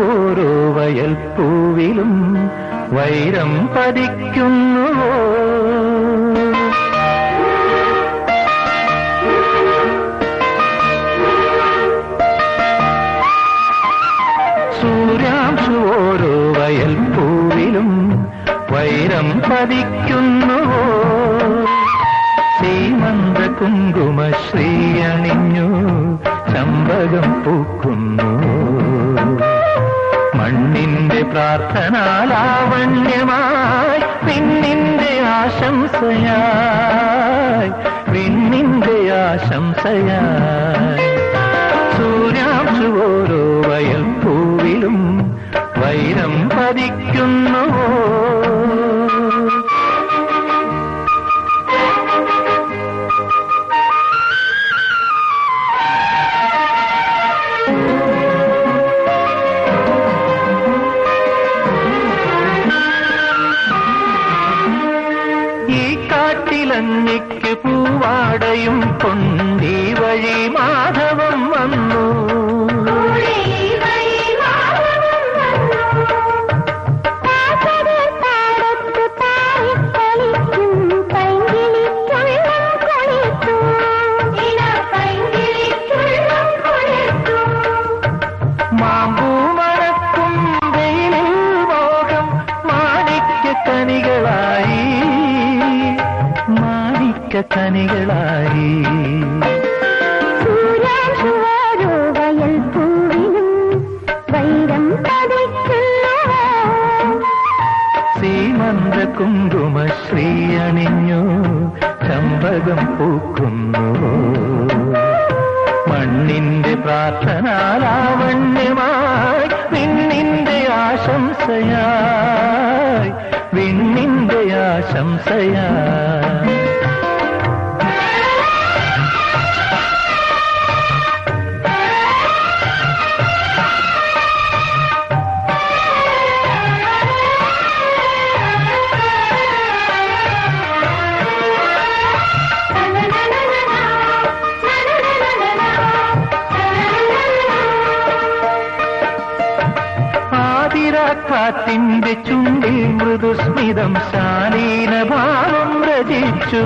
ഓരോ വയൽ പൂവിലും വൈരം പതിക്കുന്നു. സൂര്യാംശു ഓരോ വയൽ പൂവിലും വൈരം പതിക്കുന്നു. സീമന്ത അണിഞ്ഞു ചമ്പകം പൂക്കുന്നു. മണ്ണിന്റെ പ്രാർത്ഥനാലാവണ്യമായി പിന്നിന്റെ ആശംസയായി പിന്നിന്റെ ആശംസയായി. കാട്ടിലഞ്ഞിക്ക് പൂവാടയും കൊണ്ടീ വഴി മാധവം വന്നു മാമ്പൂ മാണിക്ക കനികളായി സീമന്ത കുങ്കുമ ശ്രീയണിഞ്ഞു ചമ്പകം പൂക്കുന്നു. മണ്ണിന്റെ പ്രാർത്ഥനാലാവണ്യമായി വിണ്ണിന്റെ ആശംസയായി വിണ്ണിന്റെ ആശംസയായി. ആതിരാക്കാറ്റിന്റെ ചുണ്ടിൽ മൃദുസ്മിതം ശാലീന ഭാവം രചിച്ചു.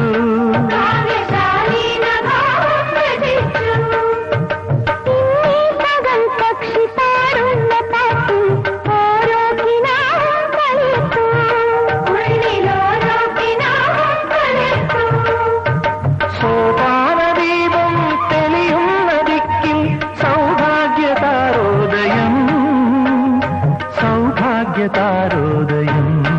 പതിക്കുന്നു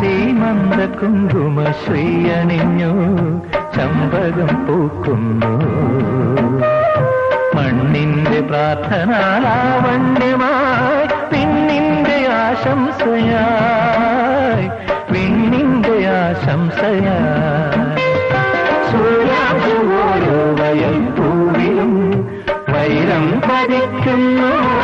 സീമന്ത കുങ്കുമ ശ്രീയണിഞ്ഞു ചമ്പകം പൂക്കുന്നു. മണ്ണിന്റെ പ്രാർത്ഥനാലാവണ്യമായി പിന്നിന്റെ ആശംസയായി പിന്നിന്റെ ആശംസയായി. மறைக்கும்